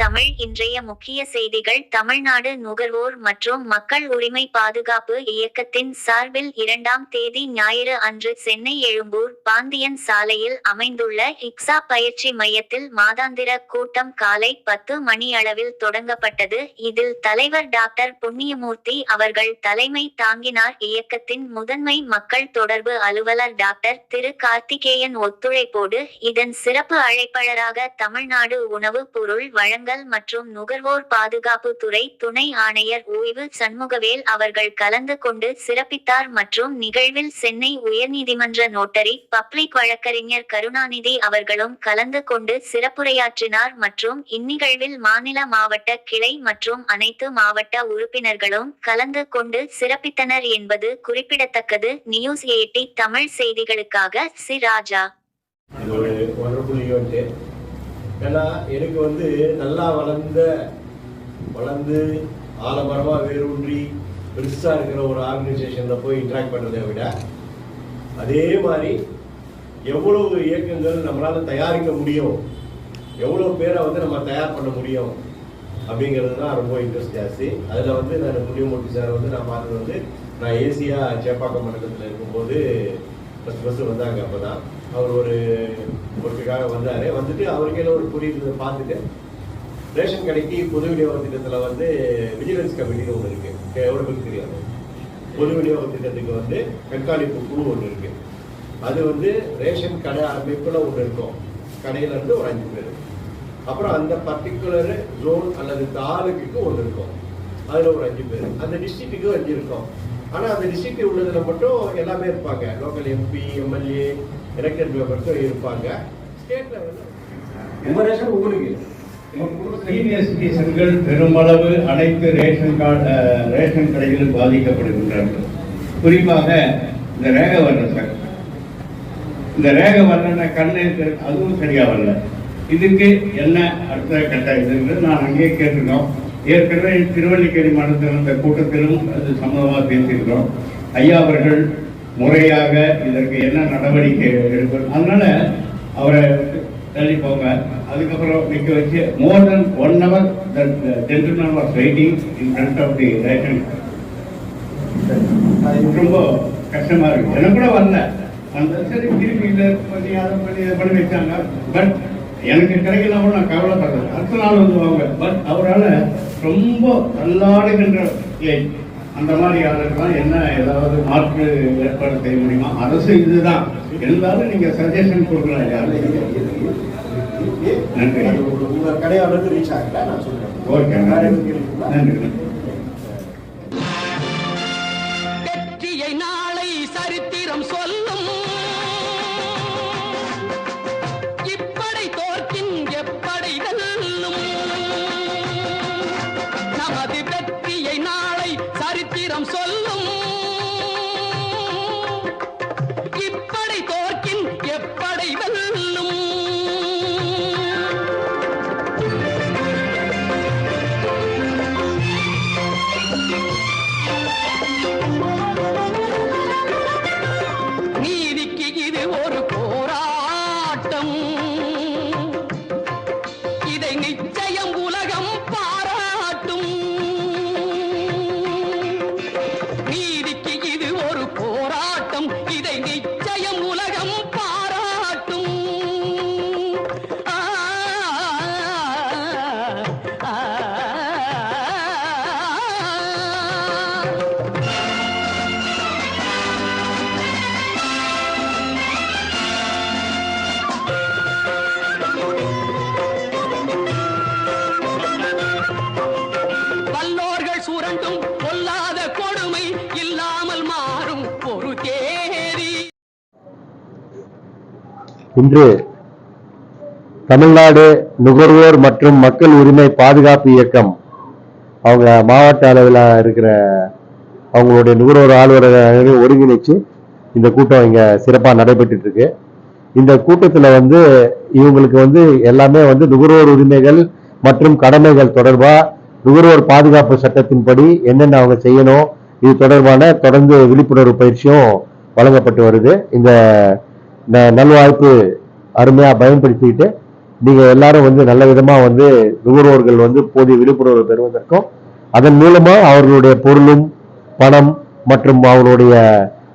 தமிழ் இன்றைய முக்கிய செய்திகள். தமிழ்நாடு நுகர்வோர் மற்றும் மக்கள் உரிமை பாதுகாப்பு இயக்கத்தின் சார்பில் இரண்டாம் தேதி ஞாயிறு அன்று சென்னை எழும்பூர் பாந்தியன் சாலையில் அமைந்துள்ள ஹிக்ஸா பயிற்சி மையத்தில் மாதாந்திர கூட்டம் காலை பத்து மணி அளவில் தொடங்கப்பட்டது. இதில் தலைவர் டாக்டர் புண்ணியமூர்த்தி அவர்கள் தலைமை தாங்கினார். இயக்கத்தின் முதன்மை மக்கள் தொடர்பு அலுவலர் டாக்டர் திரு கார்த்திகேயன் ஒத்துழைப்போடு இதன் சிறப்பு அழைப்பாளராக தமிழ்நாடு உணவு பொருள் வழங்க வழங்கல் மற்றும் நுகர்வோர் பாதுகாப்பு துறை துணை ஆணையர் ஓய்வு சண்முகவேல் அவர்கள் கலந்து கொண்டு சிறப்பித்தார் மற்றும் நிகழ்வில் சென்னை உயர்நீதிமன்ற நோட்டரி பப்ளிக் வழக்கறிஞர் கருணாநிதி அவர்களும் கலந்து கொண்டு சிறப்புரையாற்றினார் மற்றும் இந்நிகழ்வில் மாநில மாவட்ட கிளை மற்றும் அனைத்து மாவட்ட உறுப்பினர்களும் கலந்து கொண்டு சிறப்பித்தனர் என்பது குறிப்பிடத்தக்கது. நியூஸ் எயிட்டி தமிழ் செய்திகளுக்காக சி ராஜா இது ஒரு ஒண்டர்ஃபுல் ஈவெண்ட்டு ஏன்னா எனக்கு வந்து நல்லா வளர்ந்த வளர்ந்து ஆலமரமாக வேரூன்றி பெருசாக இருக்கிற ஒரு ஆர்கனைசேஷனில் போய் இன்ட்ராக்ட் பண்ணுறதை விட அதே மாதிரி எவ்வளவு இயக்கங்கள் நம்மளால் தயாரிக்க முடியும் எவ்வளோ பேரை வந்து நம்ம தயார் பண்ண முடியும் அப்படிங்கிறது தான் ரொம்ப இன்ட்ரெஸ்ட் ஜாஸ்தி. அதில் வந்து நான் புண்ணியமூர்த்தி சார் வந்து நான் பார்த்தது வந்து நான் ஏசியாக சேப்பாக்கம் மண்டலத்தில் இருக்கும்போது ஃபஸ்ட் ஃபஸ்ட்டு வந்தாங்க அப்போ தான் அவர் ஒரு ஒர்க்குக்காக வந்தார். வந்துட்டு அவருக்கே ஒரு புரியுது பார்த்துட்டு ரேஷன் கடைக்கு பொது விநியோக திட்டத்தில் வந்து விஜிலன்ஸ் கமிட்டின்னு ஒன்று இருக்குது எவ்வளோக்கு தெரியாது. பொது விநியோக திட்டத்துக்கு வந்து கண்காணிப்பு குழு ஒன்று இருக்கு. அது வந்து ரேஷன் கடை அமைப்பில் ஒன்று இருக்கும். கடையில இருந்து ஒரு அஞ்சு பேர். அப்புறம் அந்த பர்டிகுலர் ஜோன் அல்லது தாலுக்கு ஒன்று இருக்கும். அதில் ஒரு அஞ்சு பேர். அந்த டிஸ்ட்ரிக்ட்டுக்கு அஞ்சு இருக்கும். ஆனால் அந்த டிஸ்ட்ரிக்ட் உள்ளதுல மட்டும் எல்லாமே இருப்பாங்க. லோக்கல் எம்பி எம்எல்ஏ எலெக்டட் மெம்பர்ஸும் இருப்பாங்க. ஸ்டேட் லெவலில் உங்க ரேஷன் உங்களுக்கு சீனியர் சிட்டிசன்கள் பெருமளவு அனைத்து ரேஷன் கார்டு ரேஷன் கடைகளில் பாதிக்கப்படுகின்றார்கள் குறிப்பாக இந்த ரேக வர்ண சார் இந்த ரேக வர்ண கண்ணு அதுவும் சரியா வரல. இதுக்கு என்ன அடுத்த கட்ட இதுங்கிறது நான் அங்கேயே கேட்டிருக்கோம் ஏற்கனவே திருவள்ளிக்கேணி மண்டலத்தில் இந்த கூட்டத்திலும் அது சம்பந்தமாக பேசியிருக்கிறோம். ஐயா அவர்கள் முறையாக இதற்கு என்ன நடவடிக்கை எடுக்கணும் அதனால அவரை தள்ளி போங்க அதுக்கப்புறம் நிற்க வச்சு more then one hour gentleman was waiting in front of the ration ரொம்ப கஷ்டமா இருக்கு. எனக்கு கூட வரல. அந்த சரி திருப்பி இதை பண்ணி அதை பண்ணி இதை பண்ணி வச்சாங்க. பட் எனக்கு கிடைக்கலாமோ நான் கவலைப்படுறேன் அடுத்த நாள் வந்து வாங்க. பட் அவரால் ரொம்ப தள்ளாடுகின்ற அந்த மாதிரி ஆளுக்கெல்லாம் என்ன ஏதாவது மாற்று ஏற்பாடு செய்ய முடியுமா? அரசு இதுதான். இருந்தாலும் நீங்க சஜஷன் கொடுக்கலாம் யாரு நன்றி. உங்க கடையாளருக்கு ரீச் ஆகல நான் சொல்றேன். ஓகே? நன்றி நன்றி. இன்று தமிழ்நாடு நுகர்வோர் மற்றும் மக்கள் உரிமை பாதுகாப்பு இயக்கம் அவங்க மாவட்ட அளவில் இருக்கிற அவங்களுடைய நுகர்வோர் ஆளுநரை ஒருங்கிணைச்சு இந்த கூட்டம் இங்கே சிறப்பாக நடைபெற்றுட்டு இருக்கு இந்த கூட்டத்தில் வந்து இவங்களுக்கு வந்து எல்லாமே வந்து நுகர்வோர் உரிமைகள் மற்றும் கடமைகள் தொடர்பாக நுகர்வோர் பாதுகாப்பு சட்டத்தின்படி என்னென்ன அவங்க செய்யணும் இது தொடர்பான தொடர்ந்து விழிப்புணர்வு பயிற்சியும் வழங்கப்பட்டு வருது. இந்த நல்வாய்ப்பு அருமையாக பயன்படுத்திக்கிட்டு நீங்கள் எல்லாரும் வந்து நல்ல விதமாக வந்து நுகர்வோர்கள் வந்து போதிய விழிப்புணர்வு பெறுவதற்கும் அதன் மூலமாக அவர்களுடைய பொருளும் பணம் மற்றும் அவர்களுடைய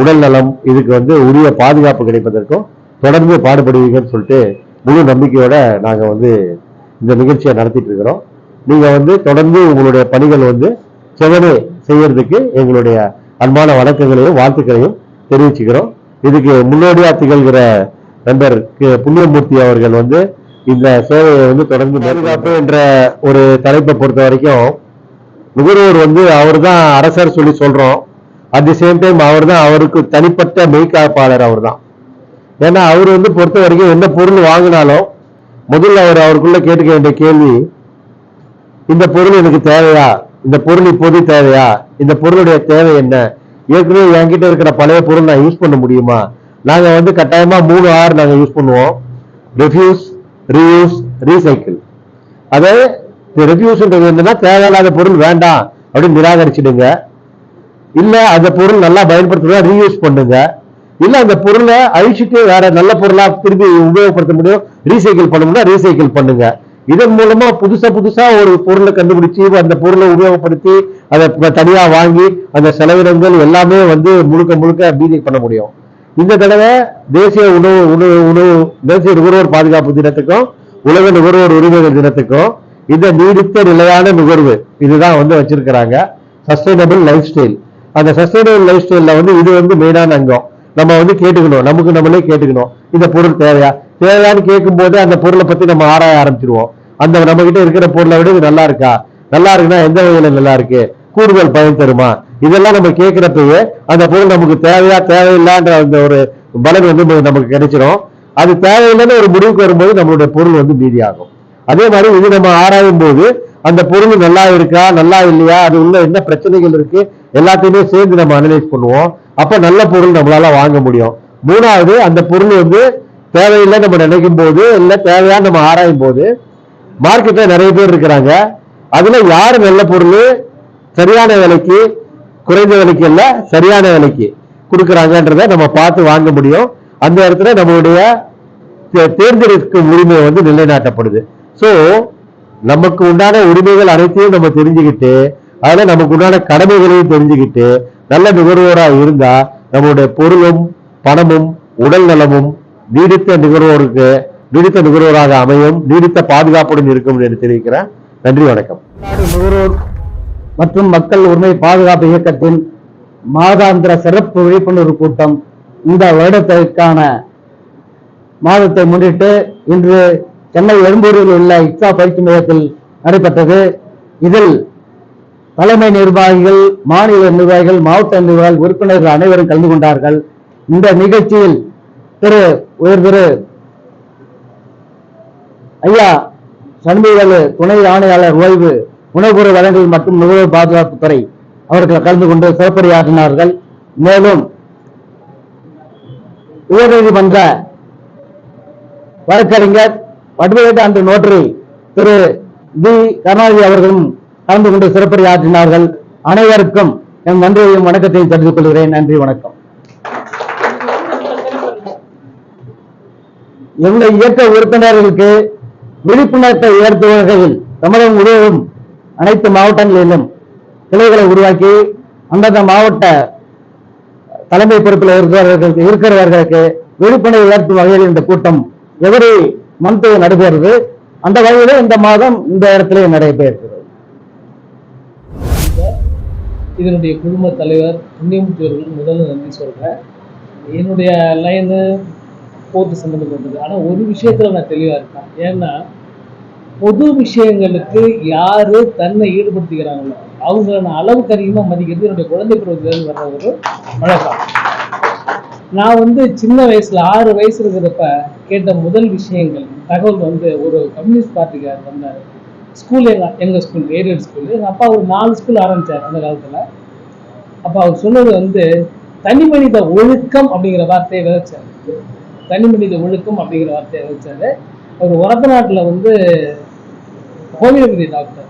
உடல் நலம் இதுக்கு வந்து உரிய பாதுகாப்பு கிடைப்பதற்கும் தொடர்ந்து பாடுபடுவீங்கன்னு சொல்லிட்டு முழு நம்பிக்கையோட நாங்கள் வந்து இந்த நிகழ்ச்சியை நடத்திட்டு இருக்கிறோம். நீங்கள் வந்து தொடர்ந்து உங்களுடைய பணிகள் வந்து செவனே செய்யறதுக்கு எங்களுடைய அன்பான வணக்கங்களையும் வாழ்த்துக்களையும் தெரிவிச்சுக்கிறோம். இதுக்கு முன்னோடியா திகழ்கிற நண்பர் புண்ணியமூர்த்தி அவர்கள் வந்து இந்த சேவையை வந்து தொடர்ந்து பாதுகாப்பு என்ற ஒரு தலைப்பை பொறுத்த வரைக்கும் நுகர்வோர் வந்து அவர் தான் அரசர் சொல்லி சொல்றோம். அட் தி சேம் டைம் அவர் தான் அவருக்கு தனிப்பட்ட மெய்காப்பாளர் அவர் தான் ஏன்னா அவர் வந்து பொறுத்த வரைக்கும் என்ன பொருள் வாங்கினாலும் முதல்ல அவர் அவருக்குள்ள கேட்டுக்க வேண்டிய கேள்வி இந்த பொருள் எனக்கு தேவையா? இந்த பொருள் இப்போது தேவையா? இந்த பொருளுடைய தேவை என்ன? ஏற்கனவே என்கிட்ட இருக்கிற பழைய பொருள் நான் யூஸ் பண்ண முடியுமா? நாங்க வந்து கட்டாயமா மூணு ஆறு நாங்க யூஸ் பண்ணுவோம். ரெஃப்யூஸ் ரீயூஸ் ரீசைக்கிள் அதாவது ரெஃப்யூஸ்ன்றது என்னன்னா தேவையில்லாத பொருள் வேண்டாம் அப்படின்னு நிராகரிச்சிடுங்க. இல்ல அந்த பொருள் நல்லா பயன்படுத்துறதா ரீயூஸ் பண்ணுங்க. இல்ல அந்த பொருளை அழிச்சிட்டு வேற நல்ல பொருளா திரும்பி உபயோகப்படுத்த முடியும். ரீசைக்கிள் பண்ண முடியும் ரீசைக்கிள் பண்ணுங்க. இதன் மூலமா புதுசா புதுசா ஒரு பொருளை கண்டுபிடிச்சு அந்த பொருளை உபயோகப்படுத்தி அதை தனியா வாங்கி அந்த செலவினங்கள் எல்லாமே வந்து முழுக்க முழுக்க பீதி பண்ண முடியும். இந்த தடவை தேசிய உணவு உணவு உணவு தேசிய நுகர்வோர் பாதுகாப்பு தினத்துக்கும் உலக நுகர்வோர் உரிமைகள் தினத்துக்கும் இந்த நீடித்த நிலையான நுகர்வு இதுதான் வந்து வச்சிருக்கிறாங்க. சஸ்டைனபிள் லைஃப் ஸ்டைல் அந்த சஸ்டைனபிள் லைஃப் ஸ்டைல்ல வந்து இது வந்து மெயினான அங்கம். நம்ம வந்து கேட்டுக்கணும். நமக்கு நம்மளே கேட்டுக்கணும். இந்த பொருள் தேவையா? தேவையான்னு கேட்கும்போது அந்த பொருளை பத்தி நம்ம ஆராய ஆரம்பிச்சிருவோம். அந்த நம்ம கிட்ட இருக்கிற பொருளை விட இது நல்லா இருக்கா? நல்லா இருக்குன்னா எந்த வகையில நல்லா இருக்கு? கூடுதல் பயன் தருமா? இதெல்லாம் நம்ம கேட்கிறப்பவே அந்த பொருள் நமக்கு தேவையா தேவையில்லான்ற அந்த ஒரு பலன் வந்து நமக்கு- நமக்கு கிடைச்சிரும். அது தேவையில்லைன்னு ஒரு முடிவுக்கு வரும்போது நம்மளுடைய பொருள் வந்து மீதியாகும். அதே மாதிரி இது நம்ம ஆராயும் போது அந்த பொருள் நல்லா இருக்கா நல்லா இல்லையா? அது உள்ள என்ன பிரச்சனைகள் இருக்கு? எல்லாத்தையுமே சேர்ந்து நம்ம அனலைஸ் பண்ணுவோம். அப்ப நல்ல பொருள் நம்மளால வாங்க முடியும். மூணாவது அந்த பொருள் வந்து தேவையில்லை நம்ம நினைக்கும் போது இல்லை தேவையான நம்ம ஆராயும் போது மார்க்கெட்ல நிறைய பேர் இருக்கிறாங்க. அதுல யாரு நல்ல பொருள்? சரியான விலைக்கு குறைந்த விலைக்கு இல்ல சரியான விலைக்கு கொடுக்குறாங்கன்றத நம்ம பார்த்து வாங்க முடியும். அந்த இடத்துல நம்மளுடைய தே- தேர்ந்தெடுக்கும் உரிமை வந்து நிலைநாட்டப்படுது. ஸோ நமக்கு உண்டான உரிமைகள் அனைத்தையும் நம்ம தெரிஞ்சுக்கிட்டு அதில் நமக்கு உண்டான கடமைகளையும் தெரிஞ்சுக்கிட்டு நல்ல நுகர்வோராக இருந்தால் நம்மளுடைய பொருளும் பணமும் உடல் நலமும் நீடித்த நுகர்வோருக்கு நீடித்த நுகர்வோராக அமையும் நீடித்த பாதுகாப்புடன் இருக்கும் என்று தெரிவிக்கிறேன். நன்றி வணக்கம். நுகர்வோர் மற்றும் மக்கள் உரிமை பாதுகாப்பு இயக்கத்தின் மாதாந்திர சிறப்பு விழிப்புணர்வு கூட்டம் இந்த வருடத்திற்கான மாதத்தை முன்னிட்டு இன்று சென்னை எழும்பூரில் உள்ள இக்ஸா பயிற்சி மையத்தில் நடைபெற்றது. இதில் தலைமை நிர்வாகிகள் மாநில நிர்வாகிகள் மாவட்ட நிர்வாகிகள் உறுப்பினர்கள் அனைவரும் கலந்து கொண்டார்கள். இந்த நிகழ்ச்சியில் திரு உயர் திரு ஐயா சண்முகவேலு துணை ஆணையாளர் ஓய்வு உணவுப் வழங்கல் மற்றும் நுகர்வோர் பாதுகாப்புத்துறை அவர்கள் கலந்து கொண்டு சிறப்புரையாற்றினார்கள் மேலும் உயர்நீதிமன்ற வழக்கறிஞர் அட்வொகேட் அன்று நோட்டரி திரு டி கருணாநிதி அவர்களும் கலந்து கொண்டு சிறப்புரையாற்றினார்கள் அனைவருக்கும் என் நன்றியையும் வணக்கத்தையும் தெரிந்து கொள்கிறேன். நன்றி வணக்கம். எங்கள் இயக்க உறுப்பினர்களுக்கு விழிப்புணர்வை உயர்த்தும் வகையில் தமிழகம் முழுவதும் அனைத்து மாவட்டங்களிலும் கிளைகளை உருவாக்கி அந்தந்த மாவட்ட தலைமை பொறுப்பில் இருக்கிறவர்களுக்கு இருக்கிறவர்களுக்கு விழிப்புணர்வு உயர்த்தும் வகையில் இந்த கூட்டம் எவரி மந்த் நடைபெறுது. அந்த வகையில் இந்த மாதம் இந்த இடத்திலே நடைபெறுகிறது. இதனுடைய குடும்ப தலைவர் புண்ணியமூர்த்தி முதல்ல நன்றி சொல்றேன். என்னுடைய லைனு போட்டு சம்மந்தப்பட்டது ஆனால் ஒரு விஷயத்தில் நான் தெளிவாக இருக்கேன். ஏன்னா பொது விஷயங்களுக்கு யார் தன்னை ஈடுபடுத்திக்கிறாங்களோ அவங்கள நான் அளவுக்கு அதிகமாக மதிக்கிறது என்னுடைய குழந்தை பருவத்திலேருந்து வர்ற ஒரு வழக்கம் நான் வந்து சின்ன வயசுல ஆறு வயசு இருக்கிறப்ப கேட்ட முதல் விஷயங்கள் தகவல் வந்து ஒரு கம்யூனிஸ்ட் பார்ட்டிக்கார் வந்தார். ஸ்கூல் எங்க எங்கள் ஸ்கூல் ஏரியல் ஸ்கூல். எங்கள் அப்பா ஒரு நாலு ஸ்கூல் ஆரம்பித்தார் அந்த காலத்துல. அப்ப அவர் சொன்னது வந்து தனி மனித ஒழுக்கம் அப்படிங்கிற வார்த்தையை விதைச்சார். தனி மனித ஒழுக்கம் அப்படிங்கிற வார்த்தையை வச்சாரு அவர் உரத்த நாட்டில் வந்து ஹோமியோபதி டாக்டர்.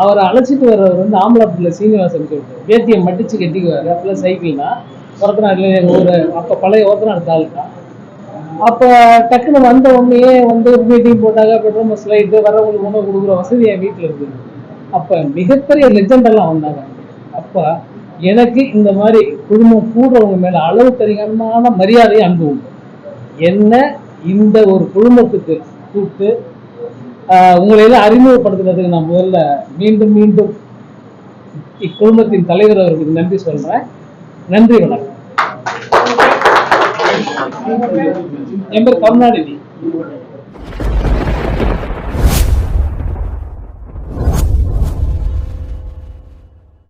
அவரை அழைச்சிட்டு வர்றவர் வந்து ஆம்பலாப்பூர்ல சீனிவாசன் சொல்லிட்டு வேத்தியை மடிச்சு கட்டிக்குவாரு. அப்பெல்லாம் சைக்கிள்னா ஒரத்தநாட்டில் எங்கள் ஊர் அப்போ பழைய ஒரத்தநாடு தாலுக்கா அப்ப டக்குன்னு வந்த உடனே வந்து மீட்டிங் போட்டாங்க. பெட்ரூம் ஸ்லைட்டு வரவங்களுக்கு உணவு கொடுக்குற வசதி என் வீட்டில் இருக்குது அப்போ மிகப்பெரிய லெஜெண்டெல்லாம் வந்தாங்க. அப்போ எனக்கு இந்த மாதிரி குடும்பம் கூடுறவங்க மேல அளவு தெரியாமான மரியாதையை அன்பு உண்டு. என்ன இந்த ஒரு குடும்பத்துக்கு கூப்பிட்டு உங்களை எல்லாம் அறிமுகப்படுத்துறதுக்கு நான் முதல்ல மீண்டும் மீண்டும் இக்குடும்பத்தின் தலைவர் அவர்களுக்கு நன்றி சொல்றேன். நன்றி வணக்கம். என் பேர் கருணாநிதி.